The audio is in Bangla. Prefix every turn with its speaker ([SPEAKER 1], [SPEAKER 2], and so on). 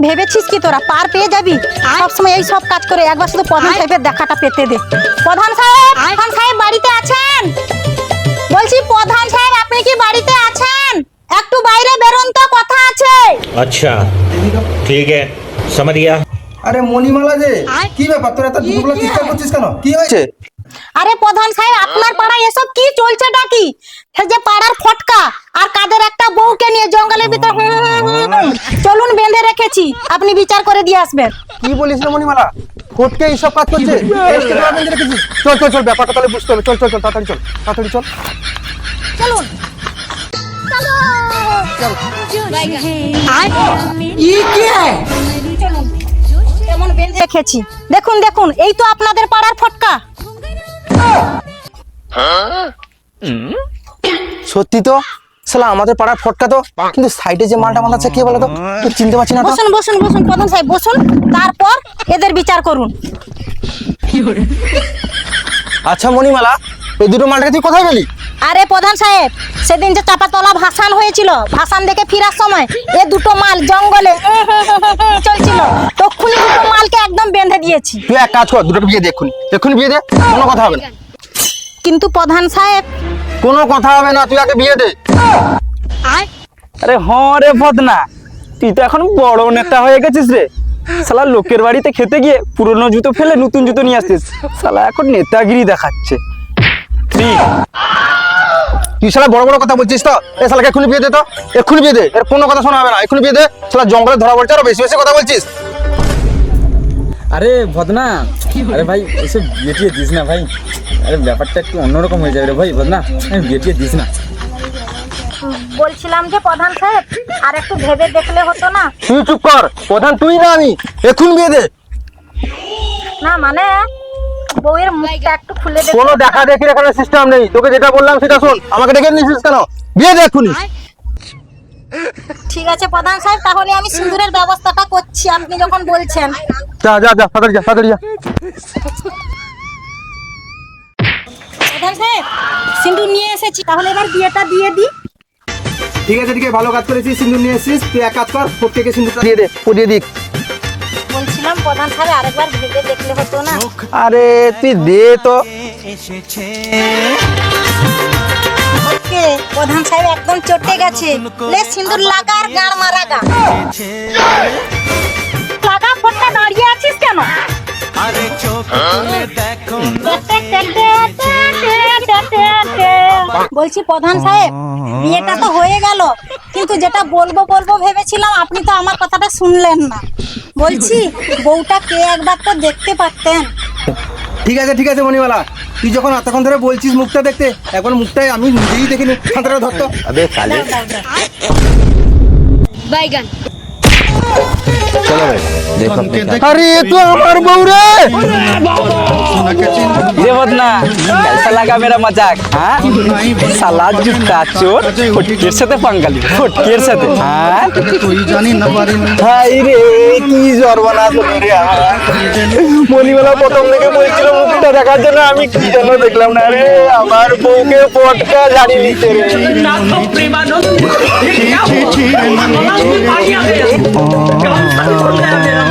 [SPEAKER 1] ভেবেছিস কি তোরা পার পেয়ে যাবি সবসময় এই সব কাজ করে একবার শুধু প্রধান সাহেবের দেখাটা পেতে দে প্রধান সাহেব প্রধান সাহেব বাড়িতে আছেন বলছি প্রধান সাহেব আপনি কি বাড়িতে আছেন একটু বাইরে বেরোন তো কথা আছে
[SPEAKER 2] अच्छा ठीक है समझ गया
[SPEAKER 3] আরে মণিমালা যে কি ব্যাপার তোর এত দুপুরবেলা চিৎকার করছিস কেন কি হয়েছে
[SPEAKER 1] আরে প্রধান সাহেব আপনার পাড়ায় এসব কি চলছে ডাকি সে যে পাড়ার ফটকা আর কাদের একটা বউকে নিয়ে জঙ্গলের ভিতর হুম হুম হুম হুম। চলুন বেঁধে রেখেছি আপনি বিচার করে দিয়ে আসবেন।
[SPEAKER 3] কি বলিস রে মণিমালা? ফটকে এইসব কাজ করছে রেখেছিস? চল চল চল ব্যাপারটা তাহলে বুঝতে হবে। চল চল চল তাড়াতাড়ি চল তাড়াতাড়ি চল।
[SPEAKER 1] চলুন। চলুন। কেমন বেঁধে রেখেছি দেখুন দেখুন এই তো আপনাদের পাড়ার ফটকা।
[SPEAKER 3] সত্যি তো? শালা আমাদের পাড়ার ফটকা তো। কিন্তু সাইডে যে মালটা মাল আছে কে বলো তো তুই চিনতে পারছি না তো?
[SPEAKER 1] বসুন বসুন বসুন প্রধান সাহেব বসুন। তারপর এদের বিচার করুন।
[SPEAKER 3] আচ্ছা মণিমালা এই দুটো মালটাকে তুই কোথায় পেলি?
[SPEAKER 1] আরে প্রধান সাহেব সেদিন যে চাপাতলা ভাসান হয়েছিল ভাসান দেখে ফিরার সময় এ দুটো মাল জঙ্গলে চলছিল। তখনই দুটো মালকে একদম বেঁধে দিয়েছি।
[SPEAKER 3] তুই এক কাজ কর দুটো বিয়ে দে এক্ষুনি। এক্ষুনি বিয়ে দে কোনো কথা হবে না।
[SPEAKER 1] কিন্তু প্রধান সাহেব
[SPEAKER 3] কোনো কথা হবে না তুই আগে বিয়ে দে।
[SPEAKER 4] আরে হ্যাঁ রে বদনা তুই তো এখন বড় নেতা হয়ে গেছিস রে। শালা লোকের বাড়িতে খেতে গিয়ে পুরনো জুতো ফেলে নতুন জুতো নিয়ে শালা এখন নেতাগিরি দেখাচ্ছে।
[SPEAKER 3] তুই শালা বড় বড় কথা বলছিস তো? এ শালাকে এক্ষুনি বিয়ে দে তো। এক্ষুনি বিয়ে দে। এর কোনো কথা শোনা হবে না। এক্ষুনি বিয়ে দে। শালা জঙ্গলে ধরা পড়ছে আর বেশি বেশি কথা বলছিস।
[SPEAKER 4] আরে বদনা আরে ভাই এসব বিয়ে টিয়ে দিস না ভাই। আরে ব্যাপারটা একটু অন্যরকম হয়ে যাবে রে ভাই বদনা আমি বিয়ে টিয়ে দিস না।
[SPEAKER 1] বলছিলাম যে প্রধান সাহেব আর একটু ভেবে দেখলে হতো না।
[SPEAKER 3] তুই চুপ কর প্রধান তুই না আমি এক্ষুনি বিয়ে দে।
[SPEAKER 1] না মানে বউয়ের মুখটা একটু খুলে দেখে।
[SPEAKER 3] কোনো দেখা দেখির এখানে সিস্টেম নেই তোকে যেটা বললাম সেটা শোন আমাকে ডেকে নিয়েছিস কেন? বিয়ে দে এক্ষুনি।
[SPEAKER 1] ঠিক আছে প্রধান সাহেব তাহলে আমি সিঁদুরের ব্যবস্থাটা করছি আপনি যখন বলছেন।
[SPEAKER 3] যা যা যা তাড়াতাড়ি যা তাড়াতাড়ি যা।
[SPEAKER 1] প্রধান সাহেব সিঁদুর নিয়ে এসেছি তাহলে এবার বিয়েটা দিয়ে দিই।
[SPEAKER 3] ঠিক আছে ঠিক আছে ভালো কাজ করেছিস সিন্দুর নিয়ে এসেছিস তুই এক কাজ কর প্রত্যেকে সিন্দুরটা দিয়ে দে দিয়ে দিক।
[SPEAKER 1] বলছিলাম প্রধান সাহেব আরেকবার ভেবে দেখলে হতো না।
[SPEAKER 3] আরে তুই দে তো।
[SPEAKER 1] ওকে প্রধান সাহেব একদম চটে গেছে। লে সিঁদুর লাগা আর গাড় মারা গা। লাগা ফোনটা দাঁড়িয়ে আছিস কেন? বলছি প্রধান সাহেব বিয়েটা তো হয়ে গেল। কিন্তু যেটা বলব বলব ভেবেছিলাম আপনি তো আমার কথাটা শুনলেন না। বলছি বউটা কে একবার তো দেখতে পারতেন।
[SPEAKER 3] ঠিক আছে ঠিক আছে মণিমালা। তুই যখন এতক্ষণ ধরে বলছিস মুখটা দেখতে এখন মুখটাই আমি নিজেই দেখিনি। ধরতো আবে
[SPEAKER 1] চলো ভাই
[SPEAKER 5] দেখো
[SPEAKER 3] আরে এ তো আমার বউ রে
[SPEAKER 4] সাথে পাঙ্গালি ফটকের সাথে হ্যাঁ
[SPEAKER 3] দেখার জন্য আমি কি যেন দেখলাম না রে আমার বউকে পটকা জানি নিতে রে Ganz toll, Herr Werner.